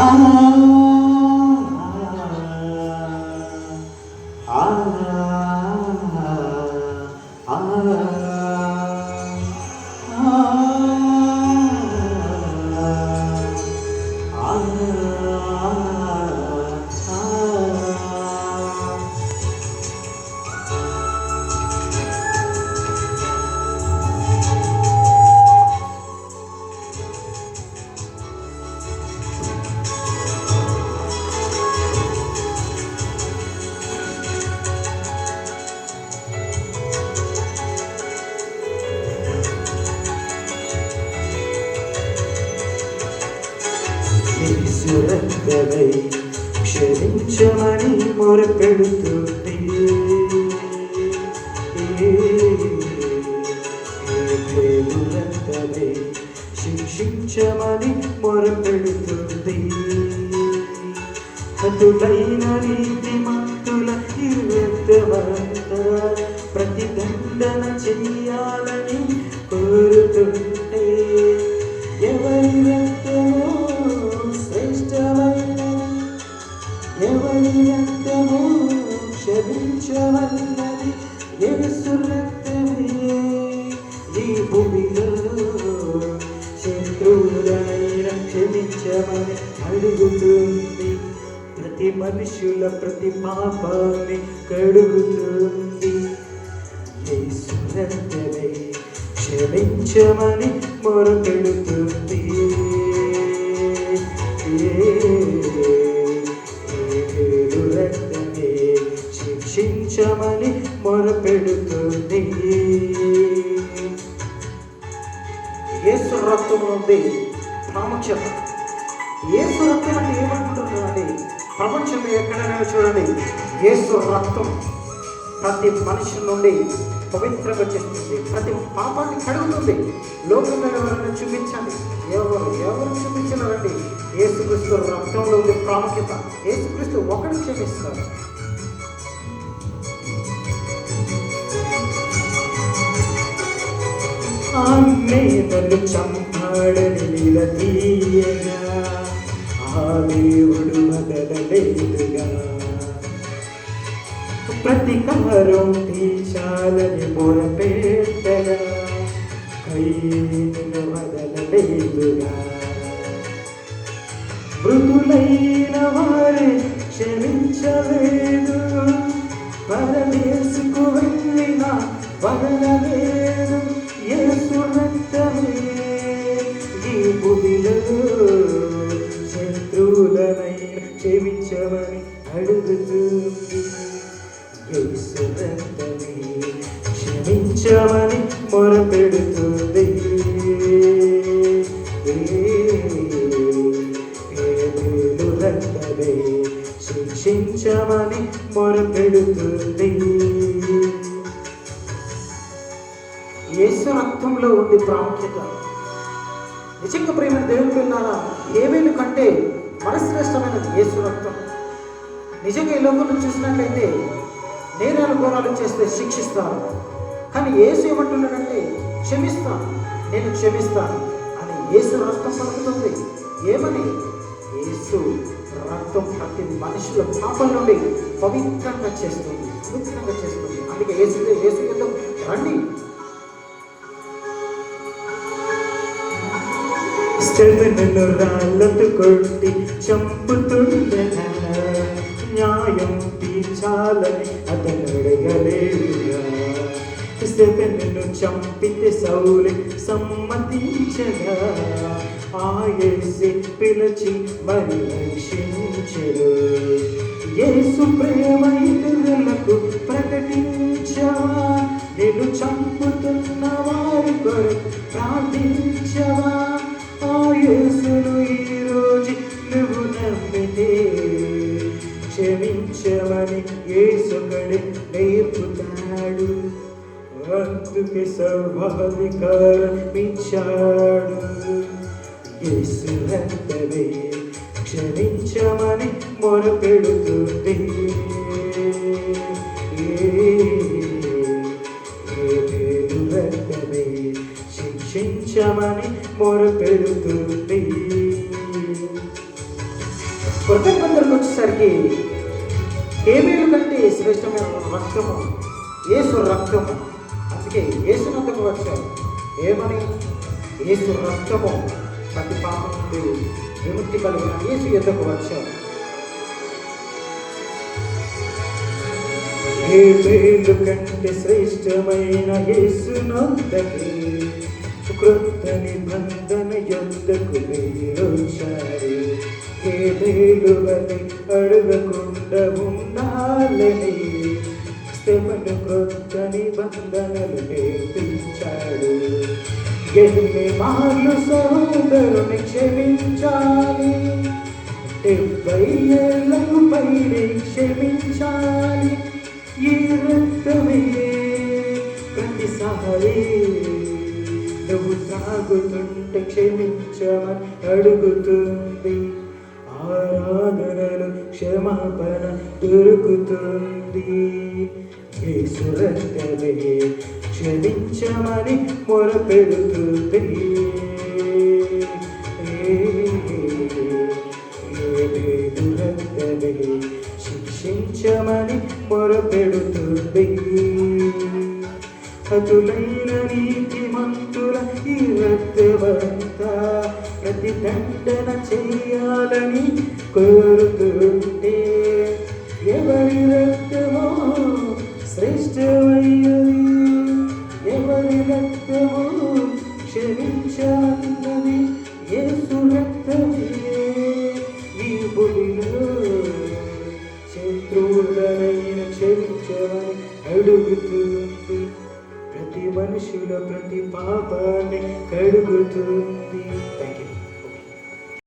Ah. సురక్కదై క్షమించమని మొరపెడుతుంది. రక్కదై శిక్షించమని మొరపెడుతుంది. హతులైన నీతి మంతుల ఇవ్వెత్తవంత ప్రతిదండన చెయ్యాలని కోరుతుంది. ప్రతి మనుషుల ప్రతి పాపాన్ని కడుగుతుంది. యేసు క్షమించమని మొరపెడుతుంది. ఏడు రక్తమే శిక్షించమని మొరపెడుతుంది. యేసు రక్తం ఉంది ప్రాముఖ్యత యేసు రక్తం అంటే ఏమనుకుంటున్నారండి ప్రపంచంలో ఎక్కడైనా చూడండి యేసు రక్తం ప్రతి మనిషి నుండి పవిత్రంగా చేస్తుంది. ప్రతి పాపాన్ని కడుగుతుంది. లోకంలో ఎవరైనా చూపించండి? ఎవరు ఎవరు చూపించినారండి? యేసుక్రీస్తు రక్తంలో ఉంది ప్రాముఖ్యత. యేసుక్రీస్తు ఒకటి క్షమిస్తారు. ఆమె నన్ను చంపాడని నిలదీయగా. ఆ దేవుడు వదలలేదుగా ప్రతికారం తీశాలని మొరపెట్టగా కైను వదలలేదుగా మృదులైన వారి క్షమించలేదు. పరదేశకు వెళ్ళిన వదలలేదు క్షమించమని అడుగుతుంది క్షమించమని మొరపెడుతుంది శిక్షించమని మొరపెడుతుంది యేసు రక్తంలో ఉంది ప్రాముఖ్యత నిజంగా ప్రేమ దేవుని పిల్లారా ఏమేమి శ్రేష్టమైనది యేసు రక్తం. నిజంగా ఈ లోకంలో చూసినట్లయితే నేరాలు ఘోరాలు చేస్తే శిక్షిస్తాను. కానీ యేసు ఏమంటున్నాడంటే క్షమిస్తాను నేను క్షమిస్తాను అని యేసు రక్తం పలుకుతుంది. ఏమని? యేసు రక్తం ప్రతి మనుషుల పాపం నుండి పవిత్రంగా చేస్తుంది పవిత్రంగా చేస్తుంది. అందుకే యేసు యేసు యుద్ధం రండి. స్థిరను రాళ్ళతో కొట్టి చంపుతుండగా. న్యాయం తీర్చాలని అతను అడగలేదుగా స్థిరను చంపితే సౌలి సమ్మతించగా ఆయసి పిలిచి మరి రక్షించరు. యేసు ప్రేమ ఇతరులకు ప్రకటించవా నేను చంపుతున్న వారి కొరకు ప్రార్థించవా. నేర్పుతాడు అందుకే సర్వాధికారం ఇచ్చాడు యేసు రక్తమే క్షమించమని మొరపెడుతుంది రక్తమే శిక్షించమని మొరపెడుతుంది కొత్త నిబంధనకు వచ్చేసరికి ఏమేలు కంటే శ్రేష్టమైన రక్తము? ఏసు రక్తము. అందుకే ఏసు నద్దకు వచ్చారు ఏమని? ఏసు రక్తము. ప్రతి పాపం నుండి విముక్తి కలిగిన ఏసు ఎద్దకు వచ్చారు ఏ కంటే శ్రేష్టమైన యేసునందకి కృత నిబంధన యొద్దకు వేరొచ్చారు ఏ మేలు వలె అడగకుండా ఉండాలని శ్రమను కృత నిబంధనలు నేర్పించాడు. ఎన్ని మార్లు సోదరుని క్షమించాలి. డెబ్బై ఏళ్ళకు పైనే క్షమించాలి. ఈ రక్తమే ప్రతిసారి నువ్వు తాగుతుంటే క్షమించమని అడుగుతుంది. ఆరాధనలు క్షమాపణ దొరుకుతుంది. సురక్షమే క్షమించమని మొరపెడుతుంది. ఏడు రక్తమే శిక్షించమని మొరపెడుతుంది. అతులైన ప్రతిదండన చేయాలని కోరుతుంటే ఎవరి రక్తమో శ్రేష్టమయ్యది ఎవరి రక్తమో క్షమించాలన్నది ఏసు రక్తమే ఈ బుడిలో అడుగుతుంది. ప్రతి మనిషిలో ప్రతి పాపాన్ని కడుగుతుంది.